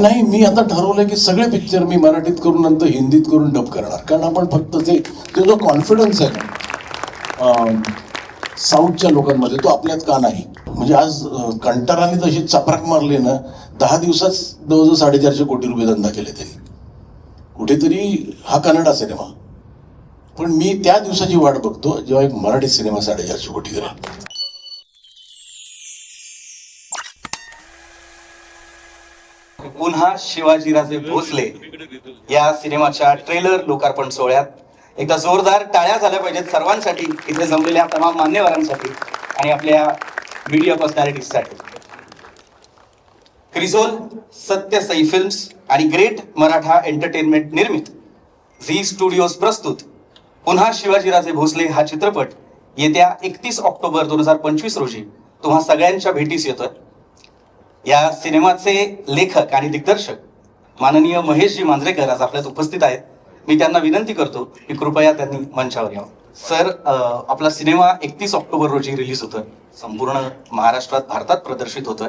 नाही मी आता ठरवलंय की सगळे पिक्चर मी मराठीत करून नंतर हिंदीत करून डब करणार. कारण आपण फक्त ते तो जो कॉन्फिडन्स आहे ना साऊथच्या लोकांमध्ये तो आपल्यात का नाही? म्हणजे आज कंटाराने तशी चपराक मारली ना दहा दिवसात जवळजवळ साडेचारशे कोटी रुपये धंदा केले त्यांनी. कुठेतरी हा कन्नडा सिनेमा. पण मी त्या दिवसाची वाट बघतो जेव्हा एक मराठी सिनेमा साडेचारशे कोटी करेल. पुन्हा शिवाजीराजे भोसले या सिनेमाच्या ट्रेलर लोकार्पण सोहळ्यात एकदा जोरदार टाळ्या झाल्या पाहिजेत सर्वांसाठी इथे जमलेल्या तमाम मान्यवरांसाठी आणि आपल्या मीडिया पर्सनॅलिटीजसाठी क्रिझोल सत्य सई फिल्म्स आणि ग्रेट मराठा एंटरटेनमेंट निर्मित. झी स्टुडिओज प्रस्तुत. पुन्हा शिवाजीराजे भोसले हा चित्रपट येत्या एकतीस ऑक्टोबर दोन हजार पंचवीस रोजी तुम्हा सगळ्यांच्या भेटीस येतोय. या सिनेमाचे लेखक आणि दिग्दर्शक माननीय महेशजी मांजरेकर आज आपल्यात उपस्थित आहेत. मी त्यांना विनंती करतो की कृपया त्यांनी मंचावर यावं. सर आपला सिनेमा एकतीस ऑक्टोबर रोजी रिलीज होतोय. संपूर्ण महाराष्ट्रात भारतात प्रदर्शित होतोय.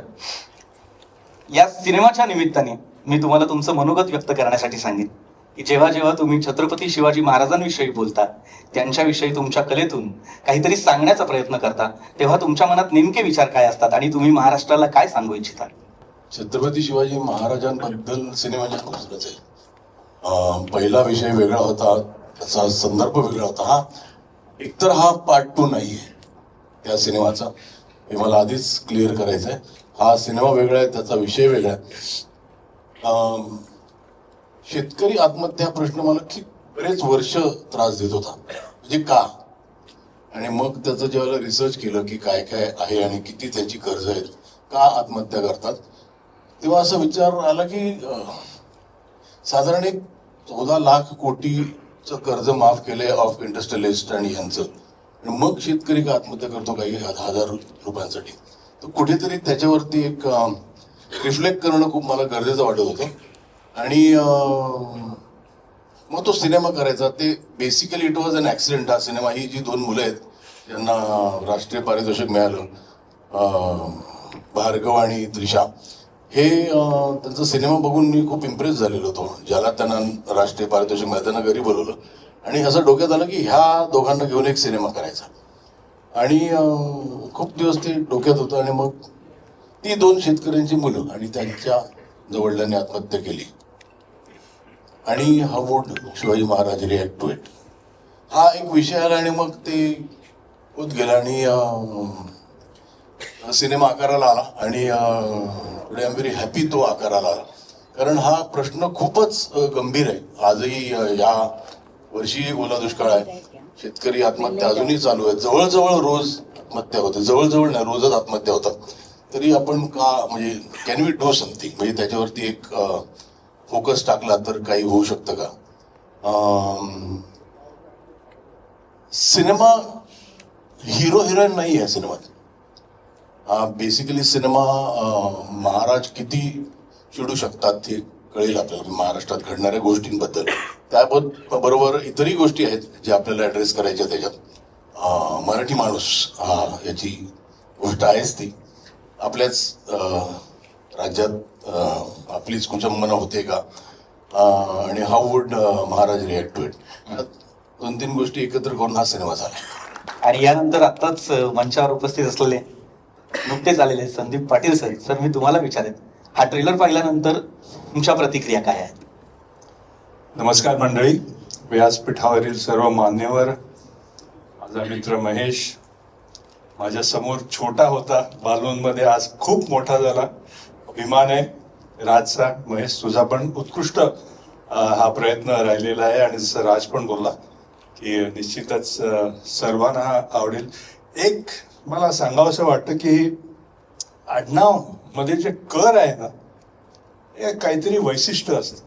या सिनेमाच्या निमित्ताने मी तुम्हाला तुमचं मनोगत व्यक्त करण्यासाठी सांगेन. की जेव्हा जेव्हा तुम्ही छत्रपती शिवाजी महाराजांविषयी बोलता त्यांच्याविषयी तुमच्या कलेतून काहीतरी सांगण्याचा प्रयत्न करता तेव्हा तुमच्या मनात नेमके विचार काय असतात आणि तुम्ही महाराष्ट्राला काय सांगू इच्छिता? छत्रपती शिवाजी महाराजांबद्दल सिनेमा जास्त आहे. पहिला विषय वेगळा होता त्याचा संदर्भ वेगळा होता हा एकतर हा पार्ट टू नाही आहे त्या सिनेमाचा. हे मला आधीच क्लिअर करायचं आहे हा सिनेमा वेगळा आहे त्याचा विषय वेगळा आहे. शेतकरी आत्महत्या प्रश्न मला की बरेच वर्ष त्रास देत होता. म्हणजे का? आणि मग त्याचं जेव्हा रिसर्च केलं की काय काय आहे आणि किती त्यांची कर्ज आहेत का आत्महत्या करतात तेव्हा असा विचार आला की साधारण एक चौदा लाख कोटीचं कर्ज माफ केलंय ऑफ इंडस्ट्रियलिस्ट आणि यांचं. आणि मग शेतकरी का आत्महत्या करतो काही हजार रुपयांसाठी? तर कुठेतरी त्याच्यावरती एक रिफ्लेक्ट करणं खूप मला गरजेचं वाटत होतं. आणि मग तो सिनेमा करायचा. ते basically it was an accident हा सिनेमा. ही जी दोन मुलं आहेत ज्यांना राष्ट्रीय पारितोषिक मिळालं भार्गव आणि त्रिशा हे त्यांचा सिनेमा बघून मी खूप इम्प्रेस झालेलो होतो. ज्याला त्यांना राष्ट्रीय पारितोषिक मिळालं त्यांना घरी बोलवलं. आणि असं डोक्यात आलं की ह्या दोघांना घेऊन एक सिनेमा करायचा. आणि खूप दिवस ते डोक्यात होतं आणि मग ती दोन शेतकऱ्यांची मुलं आणि त्यांच्या जवळल्याने आत्महत्या केली. आणि हा would Shivaji Maharaj react to it हा एक विषय आला आणि मग ते होत गेला आणि सिनेमा आकाराला आला आणि आय एम व्हेरी हॅपी तो आकाराला आला. कारण हा प्रश्न खूपच गंभीर आहे. आजही या वर्षी ओला दुष्काळ आहे. शेतकरी आत्महत्या अजूनही चालू आहे. जवळजवळ रोज आत्महत्या होते. जवळजवळ नाही रोजच आत्महत्या होतात. तरी आपण का म्हणजे कॅन वी डू समथिंग म्हणजे त्याच्यावरती एक फोकस टाकला तर काही होऊ शकतं का? सिनेमा हिरो हिरोईन नाही आहे सिनेमात. बेसिकली सिनेमा महाराज किती चिडू शकतात ते कळेल आपल्याला. म्हणजे महाराष्ट्रात घडणाऱ्या गोष्टींबद्दल. त्याबरोबर बरोबर इतरही गोष्टी आहेत ज्या आपल्याला ऍड्रेस करायच्या त्याच्यात. मराठी माणूस हा याची गोष्ट आहेच ती. आपल्याच राज्यात आपलीच कुचंबना होते का? आणि how would Maharaj react to it दोन तीन गोष्टी एकत्र करून हा सिनेमा झाला. आणि यानंतर आताच मंचावर उपस्थित असलेले नुकतेच आलेले संदीप पाटील सर सर मी तुम्हाला विचारेन हा ट्रेलर पाहिल्यानंतर तुमच्या प्रतिक्रिया काय आहेत? नमस्कार मंडळी. व्यासपीठावरील सर्व मान्यवर माझा मित्र महेश माझ्यासमोर छोटा होता बालूनमध्ये आज खूप मोठा झाला. अभिमान आहे राजचा महेश तुझा पण उत्कृष्ट हा प्रयत्न राहिलेला आहे आणि जसं राज पण बोलला की निश्चितच सर्वांना आवडेल. एक मला सांगावंसं वाटतं की आडनावमध्ये जे कर आहे ना हे काहीतरी वैशिष्ट्य असतं.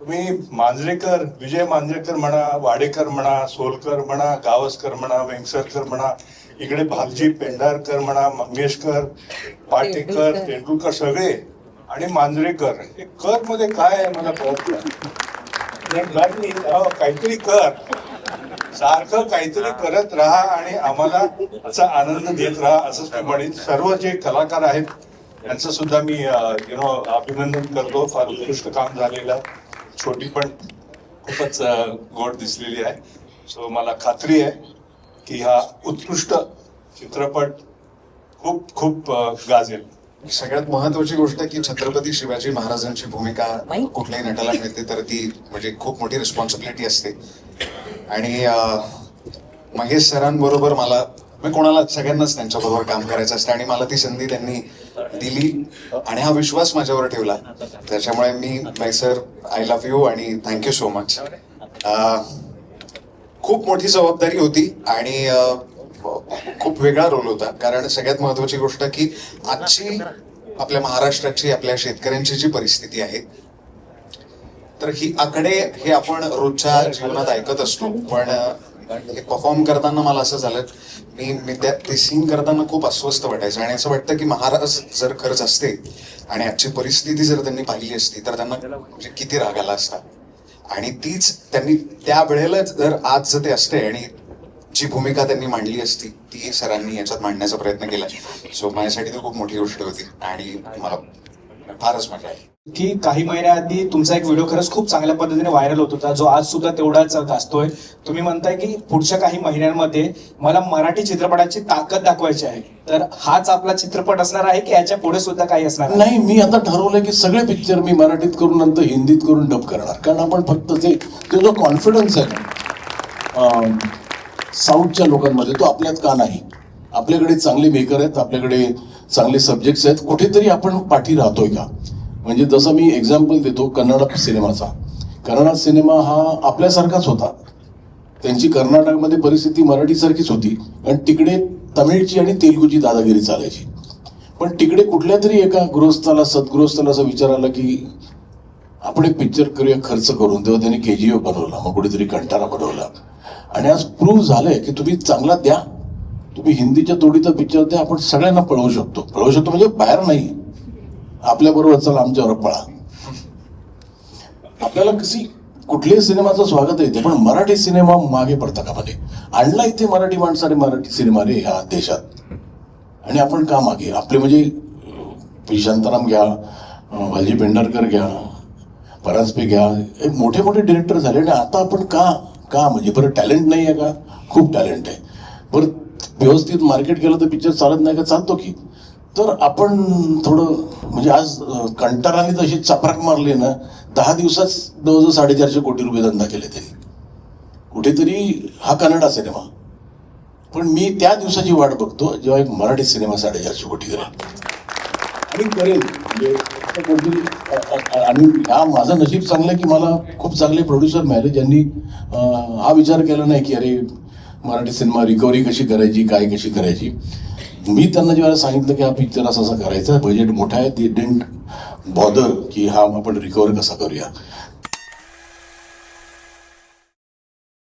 तुम्ही मांजरेकर विजय मांजरेकर म्हणा वाडेकर म्हणा सोलकर म्हणा गावस्कर म्हणा वेंगसरकर म्हणा इकडे भालजी पेंढारकर म्हणा मंगेशकर पाटेकर तेंडुलकर. सगळे आणि मांजरेकर. हे कर मध्ये काय आहे मला कळत नाही. अहो, काहीतरी कर. सारखं काहीतरी करत राहा आणि आम्हाला याचा आनंद देत राहा असंच मी म्हणेन. सर्व जे कलाकार आहेत यांचं सुद्धा मी यु नो अभिनंदन करतो. फार उत्कृष्ट काम झालेलं. छोटी पण खूपच गोड दिसलेली आहे. सो मला खात्री आहे की हा उत्कृष्ट चित्रपट खूप खूप गाजेल. सगळ्यात महत्वाची गोष्ट की छत्रपती शिवाजी महाराजांची भूमिका कुठल्याही नटाला मिळते तर ती म्हणजे खूप मोठी रिस्पॉन्सिबिलिटी असते. आणि महेश सरांबरोबर मला मी कोणाला सगळ्यांनाच त्यांच्याबरोबर काम करायचं असतं. आणि मला ती संधी त्यांनी दिली आणि हा विश्वास माझ्यावर ठेवला. त्याच्यामुळे मी Mahesh sir I love you आणि थँक्यू सो मच खूप मोठी जबाबदारी होती आणि खूप वेगळा रोल होता. कारण सगळ्यात महत्वाची गोष्ट की आजची आपल्या महाराष्ट्राची आपल्या शेतकऱ्यांची जी परिस्थिती आहे तर ही आकडे हे आपण रोजच्या जीवनात ऐकत असतो. पण अ, हे परफॉर्म करताना मला असं झालं मी मी त्या ते सीन करताना खूप अस्वस्थ वाटायचं. आणि असं वाटतं की महाराज जर खरंच असते आणि आजची परिस्थिती जर त्यांनी पाहिली असती तर त्यांना म्हणजे किती राग आला असता. आणि तीच त्यांनी त्या वेळेला जर आज जर ते असते आणि जी भूमिका त्यांनी मांडली असती ती सरांनी याच्यात मांडण्याचा प्रयत्न केला. सो माझ्यासाठी तर खूप मोठी गोष्ट होती. आणि मला फारच मजा आली. की काही महिन्याआधी तुमचा एक व्हिडिओ खरंच खूप चांगल्या पद्धतीने व्हायरल होत होता. जो आज सुद्धा तेवढाच गाजतोय तुम्ही म्हणताय की पुढच्या काही महिन्यांमध्ये मला मराठी चित्रपटाची ताकद दाखवायची आहे. तर हाच आपला चित्रपट असणार आहे की याच्यापुढे सुद्धा काही असणार नाही मी आता ठरवलंय की सगळे पिक्चर मी मराठीत करून नंतर हिंदीत करून डब करणार. कारण आपण फक्त ते तो जो कॉन्फिडन्स आहे साऊथच्या लोकांमध्ये तो आपल्यात का नाही? आपल्याकडे चांगले मेकर आहेत आपल्याकडे चांगले सब्जेक्ट्स आहेत. कुठेतरी आपण पाठी राहतोय का? म्हणजे जसं मी एक्झाम्पल देतो कन्नड सिनेमाचा. कन्नड सिनेमा हा आपल्यासारखाच होता. त्यांची कर्नाटकमध्ये परिस्थिती मराठीसारखीच होती. आणि तिकडे तमिळची आणि तेलुगूची दादागिरी चालायची. पण तिकडे कुठल्या तरी एका गृहस्थाला सद्गृहस्थाला असं विचार आला की आपण एक पिक्चर करूया खर्च करून. तेव्हा त्यांनी के जी बनवला. मग कुठेतरी कंटारा बनवला. आणि आज प्रूव्ह झालंय की तुम्ही चांगला द्या. तुम्ही हिंदीच्या तोडीचा पिक्चर द्या आपण सगळ्यांना पळवू शकतो. पळवू शकतो म्हणजे बाहेर नाही. आपल्या बरोबर चला आमच्यावर पळा. आपल्याला कशी कुठल्याही सिनेमाचं स्वागत येते पण मराठी सिनेमा मागे पडता का मध्ये आणला इथे मराठी माणसाने मराठी सिनेमा रे ह्या देशात. आणि आपण का मागे? आपले म्हणजे अं, पी शांताराम घ्या भालजी पेंढारकर घ्या परांजपे घ्या हे मोठे मोठे डिरेक्टर झाले आणि आता आपण का का म्हणजे? बरं टॅलेंट नाही आहे का? खूप टॅलेंट आहे. बरं व्यवस्थित मार्केट केलं तर पिक्चर चालत नाही का? चालतो की. तर आपण थोडं म्हणजे आज कंटाराने तशी चपराक मारली ना दहा दिवसात जवळजवळ साडेचारशे कोटी रुपये धंदा केले त्यांनी कुठेतरी हा कन्नडा सिनेमा. पण मी त्या दिवसाची वाट बघतो जेव्हा एक मराठी सिनेमा साडेचारशे कोटी करेल आणि करेल म्हणजे आणि हा माझं नशीब चांगलं आहे की मला खूप चांगले प्रोड्युसर मिळाले ज्यांनी हा विचार केला नाही की अरे मराठी सिनेमा रिकव्हरी कशी करायची काय कशी करायची? मी त्यांना जेव्हा सांगितलं की हा पिक्चर असा असा करायचा बजेट मोठा आहे ते डेंट बॉदर की हा आपण रिकव्हर कसा करूया.